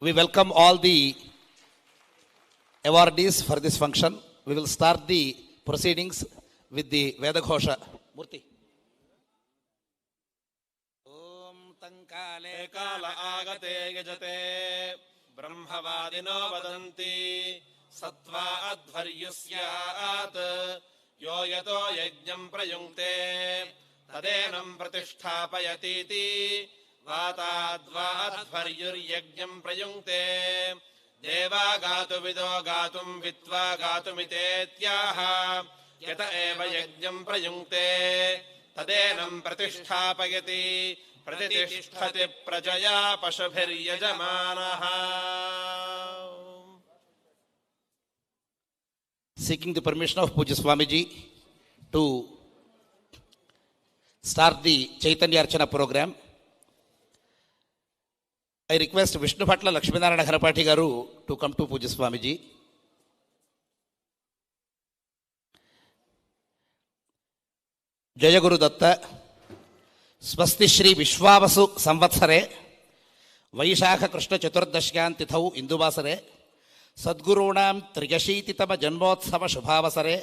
We welcome all the awardees for this function. We will start the proceedings with the Vedaghosha. Om Tankale काल आगते यजते ब्रह्मवादिनो वदन्ति सत्त्वा अध्वर्युस्यात् यो यतो यज्ञम् प्रयुङ्क्ते तदेनम् प्रतिष्ठापयतीति वाताद्वाध्वर्युर्यज्ञम् प्रयुङ्क्ते। देवा गातुविदो गातुम् विद्वा गातुमितेत्याह यत एव यज्ञम् प्रयुङ्क्ते। तदेनम् प्रतिष्ठापयति। प्रतिष्ठति प्रजया पशुभिर्यजमानः। Seeking the permission of Puja Swamiji to start the Chaitanya Archana program. I request Vishnu Bhatla Lakshminarayana Gharapati Garu to come to Puja Swamiji. జయ స్వస్తి శ్రీ విశ్వావసు సంవత్సరే వైశాఖ కృష్ణ చతుర్దశ్యాం తిథౌ ఇందువాసరే సద్గురూణాం త్రియశీతితమ జన్మోత్సవ శుభావసరే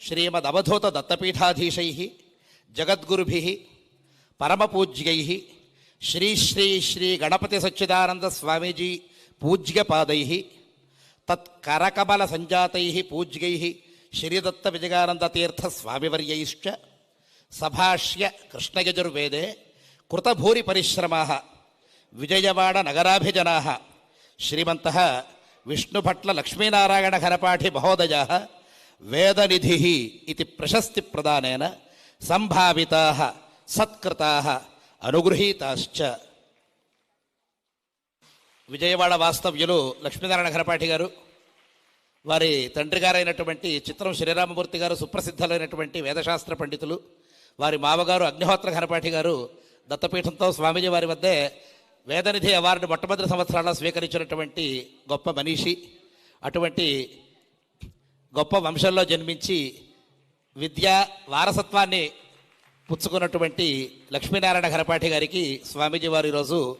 శ్రీమదవధూత దత్తపీఠాధీశై జగద్గురుభి పరమపూజ్యై శ్రీ శ్రీ శ్రీ గణపతి సచ్చిదానంద స్వామీజీ పూజ్యపాదై తత్కరకమల సంజాతై పూజ్యై శ్రీదత్త విజయానంద తీర్థ స్వామివర్యైశ్చ సభాష్య కృష్ణయజుర్వేదే కృతభూరి పరిశ్రమా విజయవాడ నగరాభిజనా శ్రీమంత విష్ణుభట్ల లక్ష్మీనారాయణ ఘనపాఠి మహోదయ వేదనిధి ఇది ప్రశస్తి ప్రదానేన సంభావితా సత్కృతా అనుగృహీతాశ్చ. విజయవాడ వాస్తవ్యులు లక్ష్మీనారాయణ ఘనపాఠి గారు వారి తండ్రి గారైనటువంటి చిత్రం శ్రీరామమూర్తి గారు సుప్రసిద్ధులైనటువంటి వేదశాస్త్ర పండితులు వారి మామగారు అగ్నిహోత్ర ఘనపాఠి గారు దత్తపీఠంతో స్వామీజీ వారి వద్దే వేదనిధి అవార్డు మొట్టమొదటి సంవత్సరాల్లో స్వీకరించినటువంటి గొప్ప మనీషి అటువంటి గొప్ప వంశంలో జన్మించి విద్య వారసత్వాన్ని పుచ్చుకున్నటువంటి లక్ష్మీనారాయణ ఘనపాఠి గారికి స్వామీజీ వారు ఈరోజు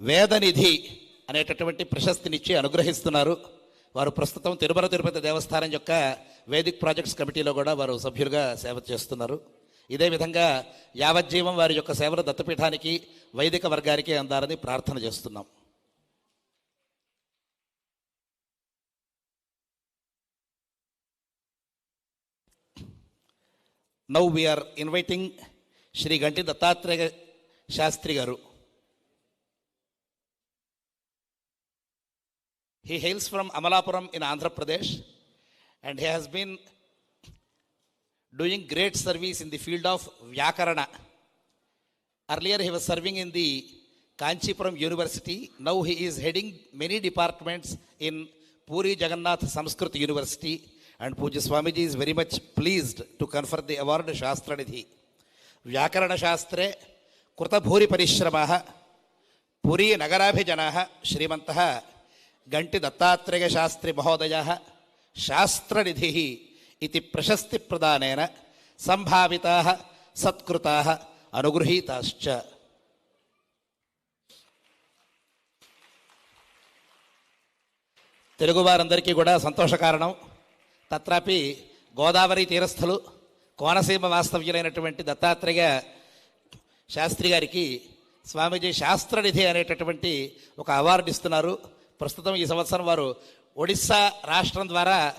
వేదనిధి అనేటటువంటి ప్రశస్తినిచ్చి అనుగ్రహిస్తున్నారు. వారు ప్రస్తుతం తిరుమల తిరుపతి దేవస్థానం యొక్క వేదిక్ ప్రాజెక్ట్స్ కమిటీలో కూడా వారు సభ్యులుగా సేవ చేస్తున్నారు. ఇదే విధంగా యావజ్జీవం వారి యొక్క సేవలు దత్తపీఠానికి వైదిక వర్గానికి అందాలని ప్రార్థన చేస్తున్నాం. Now we are inviting Shri Ganti Dattatreya Shastri garu he hails from Amalapuram in Andhra Pradesh and he has been doing great service in the field of Vyakarana earlier he was serving in the Kanchipuram university now he is heading many departments in Puri Jagannath Sanskrit university and Puja Swamiji is very much pleased to confer the award Shastranidhi. Vyakarana Shastre Kurtabhuri Parishramaha Puri నగరాభిజన శ్రీమంత గంటి దత్తాత్రేయ శాస్త్రి మహోదయ శాస్త్రనిధి ఇది ప్రశస్తి ప్రదానేన సంభావితా సత్కృతా అనుగృహీతాశ్చ తెలుగు వారందరికీ కూడా సంతోష కారణం తత్రాపి గోదావరి తీరస్థులు కోనసీమ వాస్తవ్యులైనటువంటి దత్తాత్రేయ శాస్త్రి గారికి స్వామీజీ శాస్త్రనిధి అనేటటువంటి ఒక award ఇస్తున్నారు. ప్రస్తుతం ఈ సంవత్సరం వారు ఒడిస్సా రాష్ట్రం ద్వారా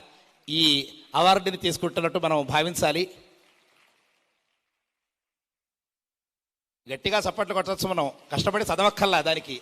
ఈ అవార్డుని తీసుకుంటున్నట్టు మనం భావించాలి. గట్టిగా చప్పట్లు కొట్టచ్చు మనం. కష్టపడి చదవక్కల్లా దానికి.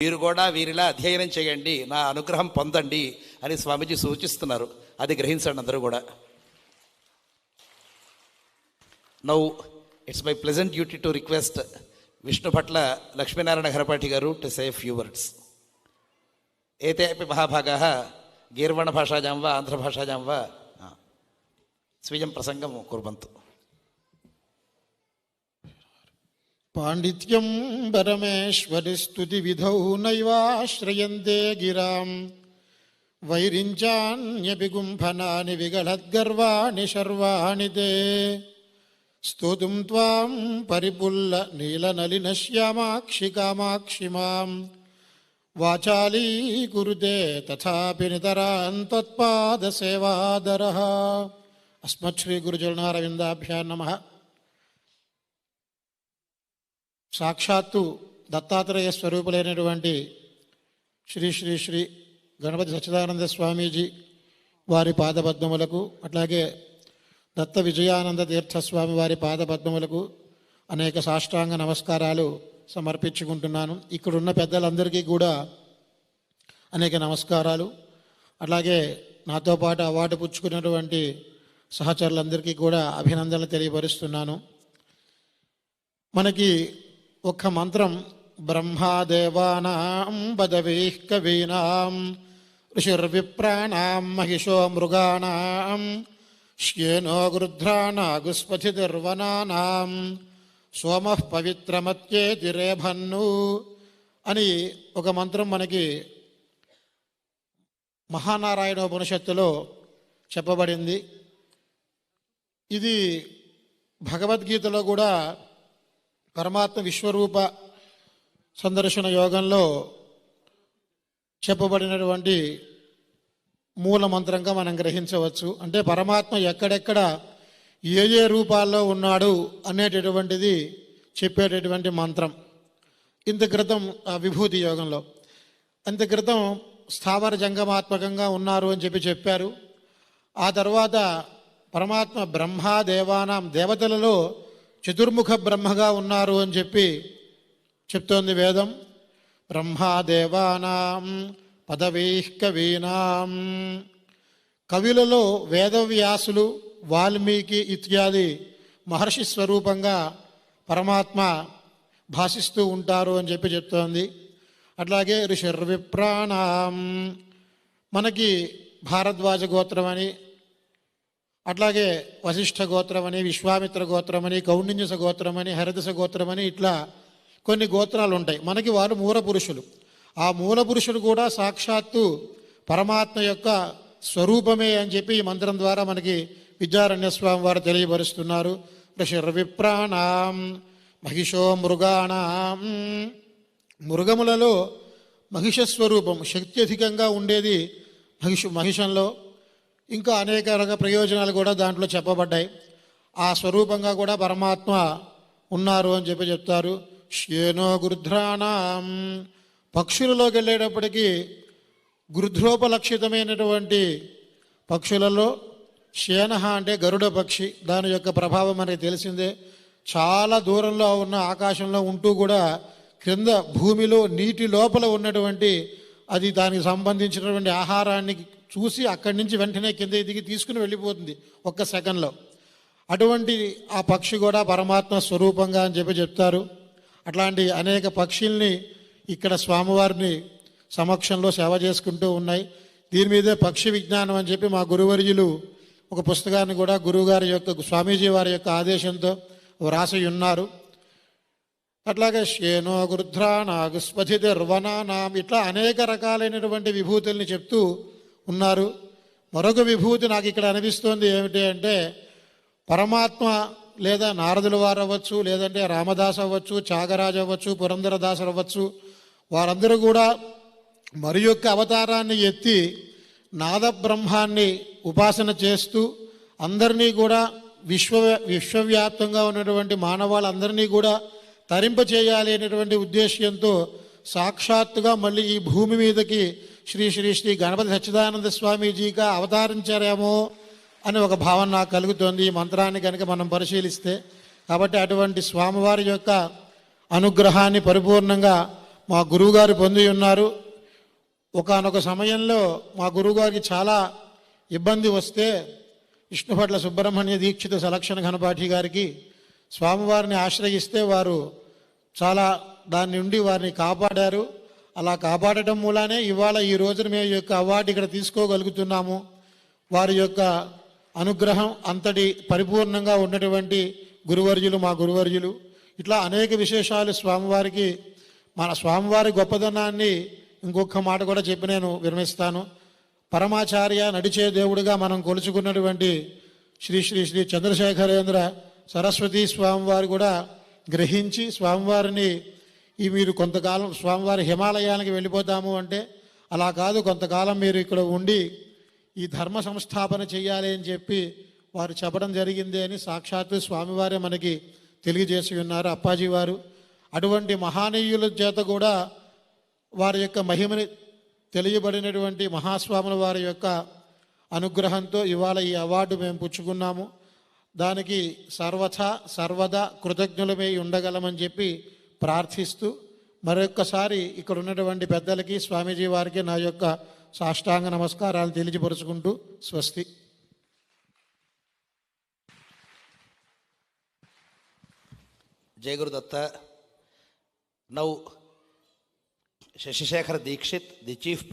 మీరు కూడా వీరిలా అధ్యయనం చేయండి నా అనుగ్రహం పొందండి అని స్వామీజీ సూచిస్తున్నారు. అది గ్రహించండి అందరూ కూడా. Now it's my pleasant duty to request Vishnu Bhatla Lakshminarayana Harapati గారు టు సే ఫ్యూ వర్డ్స్ ఏతే అపి మహాభాగ గీర్వణ భాషాజాం వా ఆంధ్ర భాషాజాం వా స్వీయం ప్రసంగం కుర్వంతు పాండిత్యం పరమేశ్వరి స్థుతి విధౌ నైవాశ్రయంతే గిరాం. వైరించాన్యభిగుంఫనాని విగళద్గర్వాణి శర్వాణి తే. స్తోతుం త్వాం పరిపుల్ల నీలనలిన శ్యామాక్షి కామాక్షి మాం. వాచాలీకురుతే తథాపి నితరాన్ త్వత్పాదసేవాదర అస్మత్ శ్రీ గురుజలనారవిందాభ్యా నమ. సాక్షాత్తు దత్తాత్రేయ స్వరూపులైనటువంటి శ్రీ శ్రీ శ్రీ గణపతి సచ్చిదానంద స్వామీజీ వారి పాదపద్మములకు అట్లాగే దత్త విజయానంద తీర్థస్వామి వారి పాదపద్మములకు అనేక సాష్టాంగ నమస్కారాలు సమర్పించుకుంటున్నాను. ఇక్కడున్న పెద్దలందరికీ కూడా అనేక నమస్కారాలు. అట్లాగే నాతో పాటు అవార్డు పుచ్చుకున్నటువంటి సహచరులందరికీ కూడా అభినందనలు తెలియపరుస్తున్నాను. మనకి ఒక్క మంత్రం. బ్రహ్మాదేవానాం పదవీః కవీనాం ఋషిర్విప్రాణాం మహిషో మృగాణాం శ్యేనో గృధ్రానాగుస్పతిర్వనానాం సోమ పవిత్రమత్యే రేభన్ను అని ఒక మంత్రం మనకి మహానారాయణ ఉపనిషత్తులో చెప్పబడింది. ఇది భగవద్గీతలో కూడా పరమాత్మ విశ్వరూప సందర్శన యోగంలో చెప్పబడినటువంటి మూల మంత్రంగా మనం గ్రహించవచ్చు. అంటే పరమాత్మ ఎక్కడెక్కడ ఏ ఏ రూపాల్లో ఉన్నాడు అనేటటువంటిది చెప్పేటటువంటి మంత్రం. ఇంత క్రితం ఆ విభూతి యోగంలో. అంత క్రితం స్థావర జంగమాత్మకంగా ఉన్నారు అని చెప్పి చెప్పారు. ఆ తర్వాత పరమాత్మ బ్రహ్మ దేవానాం దేవతలలో చతుర్ముఖ బ్రహ్మగా ఉన్నారు అని చెప్పి చెప్తోంది వేదం. బ్రహ్మాదేవానాం దేవానాం కవీనాం. కవులలో వేదవ్యాసులు వాల్మీకి ఇత్యాది మహర్షి స్వరూపంగా పరమాత్మ భాషిస్తూ ఉంటారు అని చెప్పి చెప్తోంది. అట్లాగే ఋషిర్విప్రాణాం మనకి భారద్వాజ గోత్రం అని అట్లాగే వశిష్ఠ గోత్రమని విశ్వామిత్ర గోత్రమని కౌండిన్యస గోత్రమని హరిదశ గోత్రమని ఇట్లా కొన్ని గోత్రాలు ఉంటాయి మనకి వారు మూల పురుషులు. ఆ మూల పురుషుడు కూడా సాక్షాత్తు పరమాత్మ యొక్క స్వరూపమే అని చెప్పి ఈ మంత్రం ద్వారా మనకి విద్యారణ్య స్వామి వారు తెలియపరుస్తున్నారు. ఋషిర్విప్రాణాం మహిషో మృగాణాం. మృగములలో మహిష స్వరూపం శక్తి అధికంగా ఉండేది మహిష మహిషంలో. ఇంకా అనేక రక ప్రయోజనాలు కూడా దాంట్లో చెప్పబడ్డాయి. ఆ స్వరూపంగా కూడా పరమాత్మ ఉన్నారు అని చెప్పి చెప్తారు. శ్యేనో గృధ్రాణం పక్షులలోకి వెళ్ళేటప్పటికీ గురుధ్రోపలక్షితమైనటువంటి పక్షులలో శేనహ అంటే గరుడ పక్షి. దాని యొక్క ప్రభావం మనకి తెలిసిందే. చాలా దూరంలో ఉన్న ఆకాశంలో ఉంటూ కూడా క్రింద భూమిలో నీటి లోపల ఉన్నటువంటి అది దానికి సంబంధించినటువంటి ఆహారాన్ని చూసి అక్కడి నుంచి వెంటనే కింద దిగి తీసుకుని వెళ్ళిపోతుంది ఒక్క సెకండ్లో. అటువంటి ఆ పక్షి కూడా పరమాత్మ స్వరూపంగా అని చెప్పి చెప్తారు. అట్లాంటి అనేక పక్షుల్ని ఇక్కడ స్వామివారిని సమక్షంలో సేవ చేసుకుంటూ ఉన్నాయి. దీని మీదే పక్షి విజ్ఞానం అని చెప్పి మా గురువర్యులు ఒక పుస్తకాన్ని కూడా గురువుగారి యొక్క స్వామీజీ వారి యొక్క ఆదేశంతో వ్రాసి ఉన్నారు. అట్లాగే శేనో గృధ్రా నాగుస్పతిర్వనానాం ఇట్లా అనేక రకాలైనటువంటి విభూతుల్ని చెప్తూ ఉన్నారు. మరొక విభూతి నాకు ఇక్కడ అనిపిస్తోంది ఏమిటి అంటే పరమాత్మ లేదా నారదుల వారు అవ్వచ్చు లేదంటే రామదాస్ అవ్వచ్చు త్యాగరాజు అవ్వచ్చు పురంధరదాస్ అవ్వచ్చు వారందరూ కూడా మరి యొక్క అవతారాన్ని ఎత్తి నాద బ్రహ్మాన్ని ఉపాసన చేస్తూ అందరినీ కూడా విశ్వ విశ్వవ్యాప్తంగా ఉన్నటువంటి మానవాళ్ళందరినీ కూడా తరింపచేయాలి అనేటువంటి ఉద్దేశ్యంతో సాక్షాత్తుగా మళ్ళీ ఈ భూమి మీదకి శ్రీ శ్రీ శ్రీ గణపతి సచ్చిదానంద స్వామీజీగా అవతారించారేమో అని ఒక భావన నాకు కలుగుతోంది. ఈ మంత్రాన్ని కనుక మనం పరిశీలిస్తే కాబట్టి అటువంటి స్వామివారి యొక్క అనుగ్రహాన్ని పరిపూర్ణంగా మా గురువుగారు పొంది ఉన్నారు. ఒకానొక సమయంలో మా గురువుగారికి చాలా ఇబ్బంది వస్తే విష్ణుపట్ల సుబ్రహ్మణ్య దీక్షిత సలక్షణ ఘనపాఠి గారికి స్వామివారిని ఆశ్రయిస్తే వారు చాలా దాని నుండి వారిని కాపాడారు. అలా కాపాడటం మూలానే ఇవాళ ఈ రోజున మేము యొక్క అవార్డు ఇక్కడ తీసుకోగలుగుతున్నాము. వారి యొక్క అనుగ్రహం అంతటి పరిపూర్ణంగా ఉన్నటువంటి గురువర్యులు మా గురువర్యులు. ఇట్లా అనేక విశేషాలు స్వామివారికి మన స్వామివారి గొప్పదనాన్ని ఇంకొక మాట కూడా చెప్పి నేను విరమిస్తాను. పరమాచార్య నడిచే దేవుడిగా మనం కొలుచుకున్నటువంటి శ్రీ శ్రీ శ్రీ చంద్రశేఖరేంద్ర సరస్వతి స్వామివారు కూడా గ్రహించి స్వామివారిని ఈ మీరు కొంతకాలం స్వామివారి హిమాలయానికి వెళ్ళిపోతాము అంటే అలా కాదు కొంతకాలం మీరు ఇక్కడ ఉండి ఈ ధర్మ సంస్థాపన చేయాలి అని చెప్పి వారు చెప్పడం జరిగింది అని సాక్షాత్తు స్వామివారే మనకి తెలియజేసి ఉన్నారు అప్పాజీ వారు. అటువంటి మహానీయుల చేత కూడా వారి యొక్క మహిమని తెలియబడినటువంటి మహాస్వాముల వారి యొక్క అనుగ్రహంతో ఇవాళ ఈ అవార్డు మేము పుచ్చుకున్నాము. దానికి సర్వథా సర్వదా కృతజ్ఞులమై ఉండగలమని చెప్పి ప్రార్థిస్తూ మరొక్కసారి ఇక్కడ ఉన్నటువంటి పెద్దలకి స్వామీజీ వారికి నా యొక్క సాష్టాంగ నమస్కారాలు తెలియపరుచుకుంటూ స్వస్తి. Jaya Guru Datta now Shashishekhara Dikshit the chief